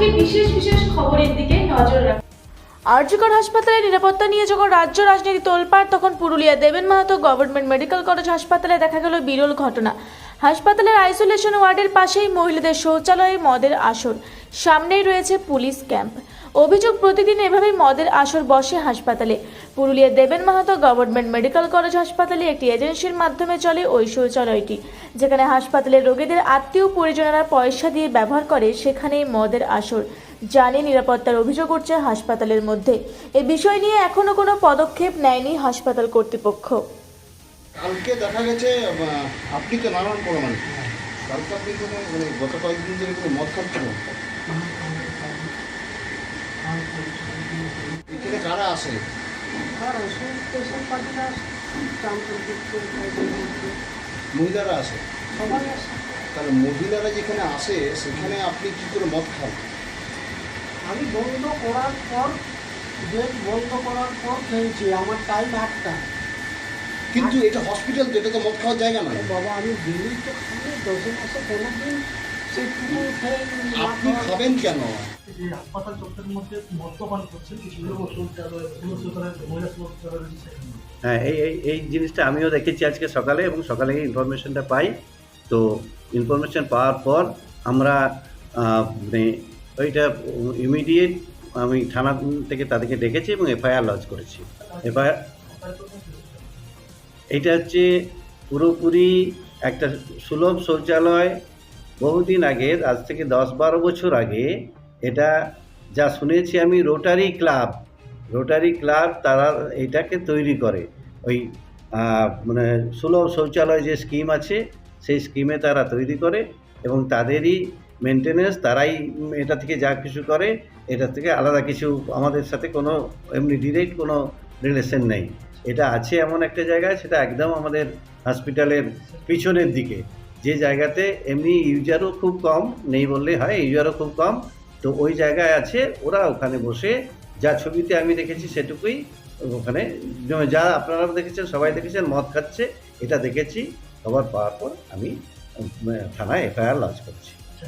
আজকে বিশেষ বিশেষ খবরের দিকে নজর রাখুন। আরজিকর হাসপাতালে নিরাপত্তা নিয়ে যখন রাজ্য রাজনীতি তোলপাড় তখন পুরুলিয়া দেবেন মাহাতো গভর্নমেন্ট মেডিকেল কলেজ হাসপাতালে দেখা গেল বিরল ঘটনা। হাসপাতালের আইসোলেশন ওয়ার্ডের পাশেই মহিলাদের শৌচালয়ে মদের আসর। সামনেই রয়েছে পুলিশ ক্যাম্প। অভিযোগ, প্রতিদিন এভাবেই মদের আসর বসে হাসপাতালে। পুরুলিয়া দেবেন মাহাতো গভর্নমেন্ট মেডিকেল কলেজ হাসপাতালে একটি এজেন্সির মাধ্যমে চলে ওই শৌচালয়টি, যেখানে হাসপাতালের রোগীদের আত্মীয় পরিজনেরা পয়সা দিয়ে ব্যবহার করে সেখানেই মদের আসর। জানে নিরাপত্তার অভিযোগ উঠছে হাসপাতালের মধ্যে। এ বিষয় নিয়ে এখনও কোনো পদক্ষেপ নেয়নি হাসপাতাল কর্তৃপক্ষ। কালকে দেখা গেছে আপনি তো নানান প্রমাণ। কালকে আপনি কোনো মানে গত কয়েকদিন ধরে কোনো মদ খাচ্ছেন এখানে কারা আসে? মহিলারা আসে? তাহলে মহিলারা যেখানে আসে সেখানে আপনি কি করে মদ খান? আমি বন্ধ করার পর গেট বন্ধ করার পর খেয়েছি আমার টাইম আটটা। কিন্তু এটা হসপিটাল তো এটা তো মদ খাওয়ার জায়গা নয়। বাবা আমি ডেলি তো খাই দশে মাসে কোনো দিন সেই পুরো খেয়ে আপনি খাবেন কেন? যে হাসপাতাল চত্বরের মধ্যে মদ্যপান করছেন কিছু লোক শৌচালয় শৌচালয় মহিলা শৌচালয় হ্যাঁ এই এই এই জিনিসটা আমিও দেখেছি আজকে সকালে এবং সকালে ইনফরমেশনটা পাই। তো ইনফরমেশন পাওয়ার পর আমরা মানে ওইটা ইমিডিয়েট আমি থানা থেকে তাদেরকে ডেকেছি এবং এফআইআর লজ করেছি। এফআইআর এটা হচ্ছে পুরোপুরি একটা সুলভ শৌচালয়। বহুদিন আগে, আজ থেকে দশ বারো বছর আগে, এটা যা শুনেছি আমি রোটারি ক্লাব রোটারি ক্লাব তারা এটাকে তৈরি করে। ওই মানে সুলভ শৌচালয় যে স্কিম আছে, সেই স্কিমে তারা তৈরি করে এবং তাদেরই মেনটেনেন্স তারাই এটা থেকে যা কিছু করে, এটা থেকে আলাদা কিছু আমাদের সাথে কোনো এমনি ডিরেক্ট কোনো রিলেশন নেই। এটা আছে এমন একটা জায়গায়, সেটা একদম আমাদের হসপিটালের পিছনের দিকে। যে জায়গাতে এমনি ইউজারও খুব কম, নেই বললেই হয় ইউজারও খুব কম। তো ওই জায়গায় আছে, ওরা ওখানে বসে যা ছবিতে আমি দেখেছি সেটুকুই ওখানে যা আপনারা দেখেছেন, সবাই দেখেছেন, মদ খাচ্ছে, এটা দেখেছি। খবর পাওয়ার পর আমি থানায় এফআইআর লঞ্চ করছি। আচ্ছা